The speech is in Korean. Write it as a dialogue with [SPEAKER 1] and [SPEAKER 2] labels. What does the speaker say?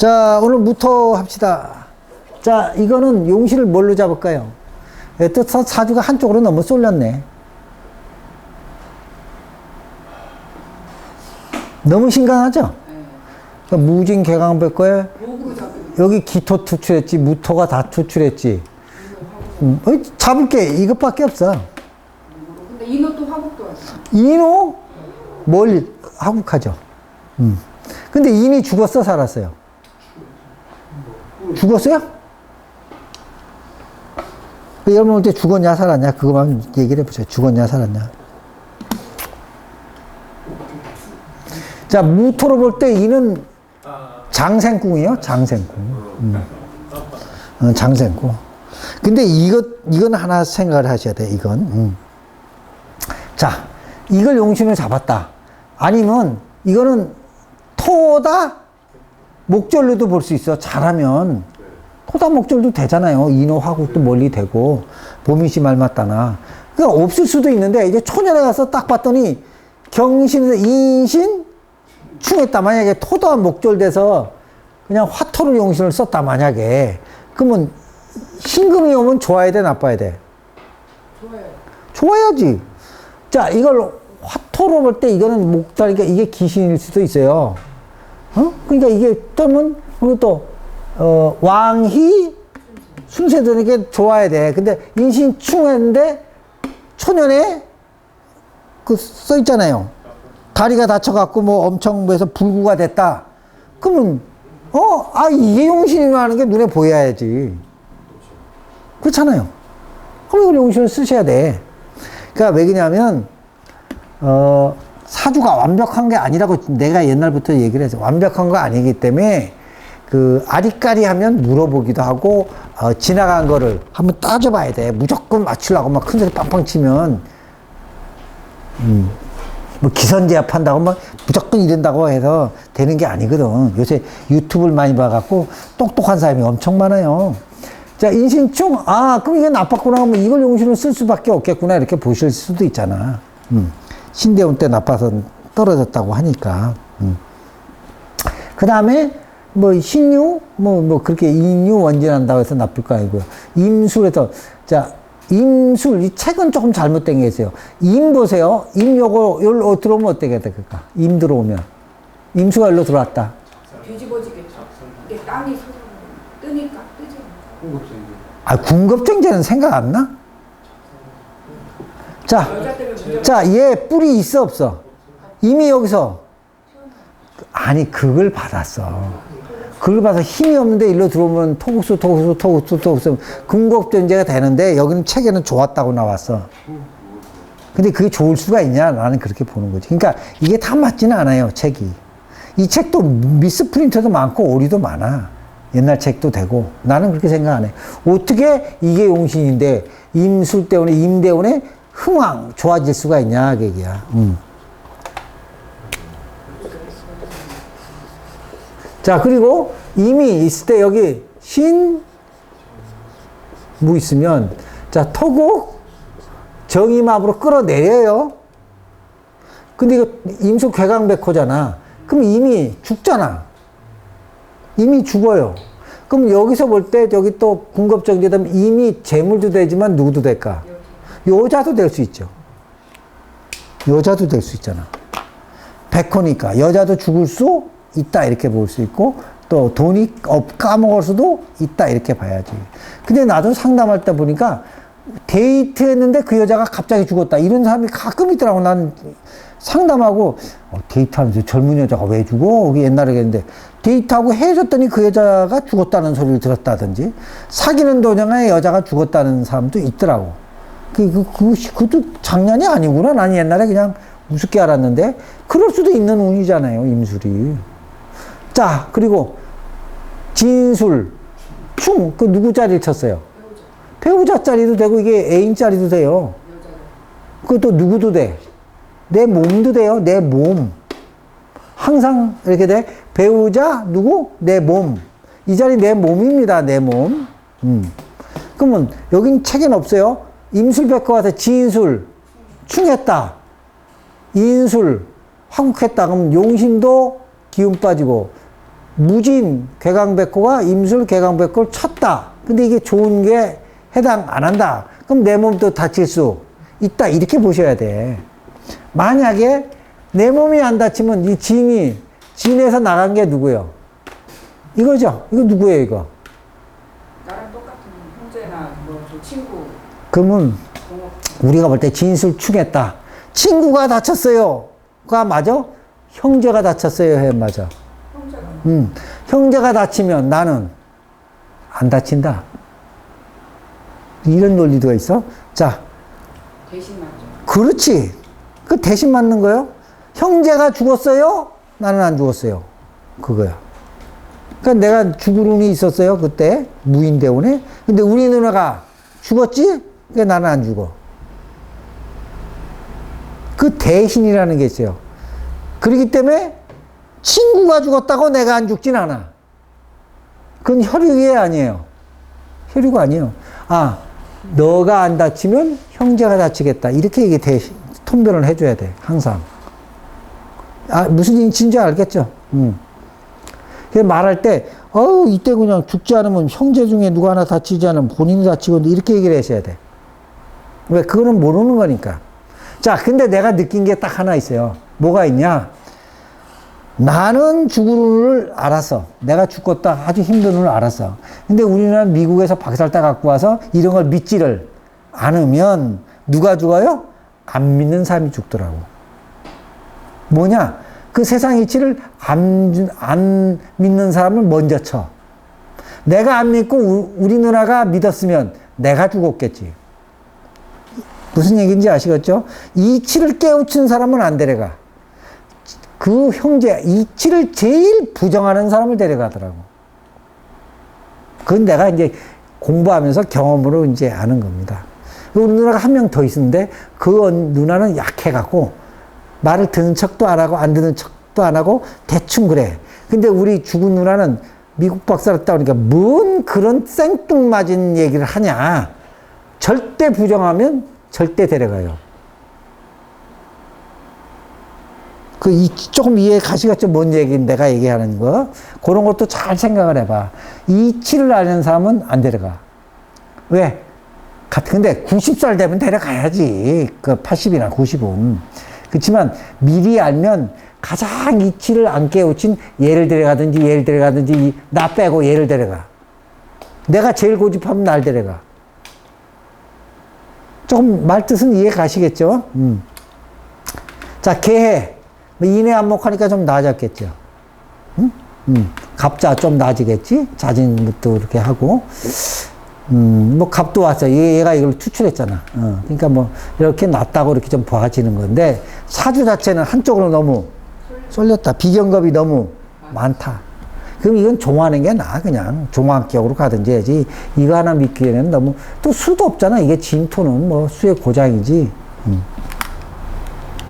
[SPEAKER 1] 자, 오늘 무토 합시다. 자, 이거는 용신을 뭘로 잡을까요? 예, 또 사- 사주가 한쪽으로 너무 쏠렸네. 너무 심각하죠? 그러니까 무진 개강백거에 여기 기토 투출했지, 무토가 다 투출했지. 음, 잡을 게 이것밖에 없어.
[SPEAKER 2] 근데 인호도 화국도 왔어.
[SPEAKER 1] 인호 뭘 하국하죠. 음. 근데 인이 죽었어 살았어요? 죽었어요? 그 여러분 볼 때 죽었냐 살았냐 그거만 얘기를 해보세요. 죽었냐 살았냐. 자 무토로 볼 때 이는 장생궁이요. 장생궁. 음. 어, 장생궁. 근데 이것 이건 하나 생각을 하셔야 돼. 이건. 음. 자, 이걸 용신을 잡았다. 아니면 이거는 토다 목절로도 볼 수 있어. 잘하면 토다 목절도 되잖아요. 인호 화국도 멀리 되고 봄이시 말 맞다나. 그러니까 없을 수도 있는데 이제 초년에 가서 딱 봤더니 경신에서 인신 충했다. 만약에 토다 목절돼서 그냥 화토를 용신을 썼다. 만약에 그러면 신금이 오면 좋아야 돼, 나빠야 돼.
[SPEAKER 2] 좋아요.
[SPEAKER 1] 좋아야지. 자, 이걸 화토로 볼 때 이거는 목다리가 이게 귀신일 수도 있어요. 어? 그러니까 이게 또는 그리고 또 어, 왕희 순세들에게 좋아야 돼. 근데 인신충했는데 초년에 그 써 있잖아요. 다리가 다쳐갖고 뭐 엄청 뭐해서 불구가 됐다. 그러면 어, 아 이게 용신이라는 게 눈에 보여야지. 그렇잖아요. 그럼 이걸 용신을 쓰셔야 돼. 그러니까 왜 그러냐면 어, 사주가 완벽한 게 아니라고 내가 옛날부터 얘기를 해서 완벽한 거 아니기 때문에 그 아리까리하면 물어보기도 하고 어, 지나간 거를 한번 따져봐야 돼. 무조건 맞추려고 막 큰 소리 빵빵 치면 음, 뭐 기선제압 한다고 막 무조건 이런다고 해서 되는 게 아니거든. 요새 유튜브를 많이 봐갖고 똑똑한 사람이 엄청 많아요. 자, 인신충, 아, 그럼 이게 나빴구나 하면 이걸 용신을 쓸 수밖에 없겠구나. 이렇게 보실 수도 있잖아. 음. 신대원 때 나빠서 떨어졌다고 하니까. 음. 그 다음에 뭐 신유, 뭐, 뭐 그렇게 인유 원진한다고 해서 나쁠 거 아니고요. 임술에서, 자, 임술, 이 책은 조금 잘못된 게 있어요. 임 보세요. 임 요거, 요로 들어오면 어떻게 될까? 임 들어오면. 임수가 일로 들어왔다.
[SPEAKER 2] 뒤집어지겠죠. 이게 땅이 뜨니까 뜨죠.
[SPEAKER 1] 아, 궁급정제는 생각 안 나? 자,
[SPEAKER 2] 여 자
[SPEAKER 1] 얘 뿔이 있어, 없어? 이미 여기서. 아니, 그걸 받았어. 그걸 봐서 힘이 없는데 일로 들어오면 토국수, 토국수, 토국수, 토국수, 궁극전제가 되는데 여기는 책에는 좋았다고 나왔어. 근데 그게 좋을 수가 있냐? 나는 그렇게 보는 거지. 그러니까 이게 다 맞지는 않아요, 책이. 이 책도 미스프린트도 많고 오리도 많아. 옛날 책도 되고. 나는 그렇게 생각 안 해. 어떻게 이게 용신인데 임술 때문에, 임 때문에 흥왕, 좋아질 수가 있냐, 그 얘기야. 음. 자, 그리고 이미 있을 때 여기 신, 무 있으면, 자, 토국, 정임합으로 끌어내려요. 근데 이거 임수 괴강백호잖아. 그럼 이미 죽잖아. 이미 죽어요. 그럼 여기서 볼때 저기 또 궁급정제되면 이미 재물도 되지만 누구도 될까? 여자도 될 수 있죠. 여자도 될 수 있잖아. 백호니까 여자도 죽을 수 있다 이렇게 볼 수 있고 또 돈이 없 까먹을 수도 있다 이렇게 봐야지. 근데 나도 상담할 때 보니까 데이트했는데 그 여자가 갑자기 죽었다 이런 사람이 가끔 있더라고. 난 상담하고 어, 데이트하면서 젊은 여자가 왜 죽어? 옛날에 그랬는데 데이트하고 헤어졌더니 그 여자가 죽었다는 소리를 들었다든지 사귀는 도중에 여자가 죽었다는 사람도 있더라고. 그, 그, 그, 그것도 장난이 아니구나. 난 옛날에 그냥 우습게 알았는데, 그럴 수도 있는 운이잖아요, 임술이. 자, 그리고, 진술, 충, 그 누구 자리를 쳤어요? 배우자 자리도 되고, 이게 애인 자리도 돼요. 그것도 누구도 돼. 내 몸도 돼요, 내 몸. 항상 이렇게 돼. 배우자, 누구? 내 몸. 이 자리 내 몸입니다, 내 몸. 음. 그러면, 여긴 책엔 없어요. 임술백과 와서 진술, 충했다. 인술, 화국했다. 그럼 용신도 기운 빠지고, 무진 괴강백호가 임술 괴강백호를 쳤다. 근데 이게 좋은 게 해당 안 한다. 그럼 내 몸도 다칠 수 있다. 이렇게 보셔야 돼. 만약에 내 몸이 안 다치면 이 진이, 진에서 나간 게 누구예요? 이거죠? 이거 누구예요, 이거?
[SPEAKER 2] 나랑 똑같은 형제나 뭐저 친구
[SPEAKER 1] 그러면 우리가 볼 때 진술 충했다. 친구가 다쳤어요. 가 맞아? 형제가 다쳤어요. 해 맞아.
[SPEAKER 2] 형제가
[SPEAKER 1] 음, 형제가 다치면 나는 안 다친다. 이런 논리도 있어. 자,
[SPEAKER 2] 대신 맞죠.
[SPEAKER 1] 그렇지. 그 대신 맞는 거요. 형제가 죽었어요. 나는 안 죽었어요. 그거야. 그러니까 내가 죽을 운이 있었어요. 그때 무인 대원에. 근데 우리 누나가 죽었지. 그러니까 나는 안 죽어. 그 대신이라는 게 있어요. 그렇기 때문에 친구가 죽었다고 내가 안 죽진 않아. 그건 혈육이 아니에요. 혈육 아니에요. 아, 너가 안 다치면 형제가 다치겠다. 이렇게 이게 대신, 통변을 해줘야 돼. 항상. 아, 무슨 인치인지 알겠죠? 음. 그래서 말할 때, 어우, 이때 그냥 죽지 않으면 형제 중에 누가 하나 다치지 않으면 본인이 다치고 이렇게 얘기를 하셔야 돼. 왜? 그거는 모르는 거니까. 자, 근데 내가 느낀 게 딱 하나 있어요. 뭐가 있냐? 나는 죽을 을 알았어. 내가 죽겠다 아주 힘든 을 알았어. 근데 우리는 미국에서 박살따 갖고 와서 이런 걸 믿지를 않으면 누가 죽어요? 안 믿는 사람이 죽더라고. 뭐냐? 그 세상 이치를 안, 주- 안 믿는 사람을 먼저 쳐. 내가 안 믿고 우- 우리 누나가 믿었으면 내가 죽었겠지. 무슨 얘기인지 아시겠죠? 이치를 깨우친 사람은 안 데려가. 그 형제, 이치를 제일 부정하는 사람을 데려가더라고. 그건 내가 이제 공부하면서 경험으로 이제 아는 겁니다. 우리 누나가 한 명 더 있는데 그 언- 누나는 약해갖고 말을 듣는 척도 안 하고 안 듣는 척도 안 하고 대충 그래. 근데 우리 죽은 누나는 미국 박사였다 그러니까 뭔 그런 생뚱맞은 얘기를 하냐. 절대 부정하면 절대 데려가요. 그, 이, 조금 이해 가시겠죠? 뭔 얘기인데, 내가 얘기하는 거. 그런 것도 잘 생각을 해봐. 이치를 아는 사람은 안 데려가. 왜? 근데 90살 되면 데려가야지. 그 80이나 90은. 그렇지만 미리 알면 가장 이치를 안 깨우친 얘를 데려가든지 얘를 데려가든지 이- 나 빼고 얘를 데려가. 내가 제일 고집하면 날 데려가. 조금 말 뜻은 이해 가시겠죠? 음. 자, 개해. 뭐 인해 안목하니까 좀 나아졌겠죠. 응? 음. 갑자 좀 나아지겠지? 자진부터 이렇게 하고. 음, 뭐 갑도 왔어. 얘, 얘가 이걸 추출했잖아. 어, 그러니까 뭐 이렇게 낫다고 이렇게 좀 봐지는 건데 사주 자체는 한쪽으로 너무 쏠렸다. 비경겁이 너무 많다. 그럼 이건 종하는 게 나아 그냥. 종합격으로 가든지 해야지. 이거 하나 믿기에는 너무 또 수도 없잖아. 이게 진토는 뭐 수의 고장이지. 음.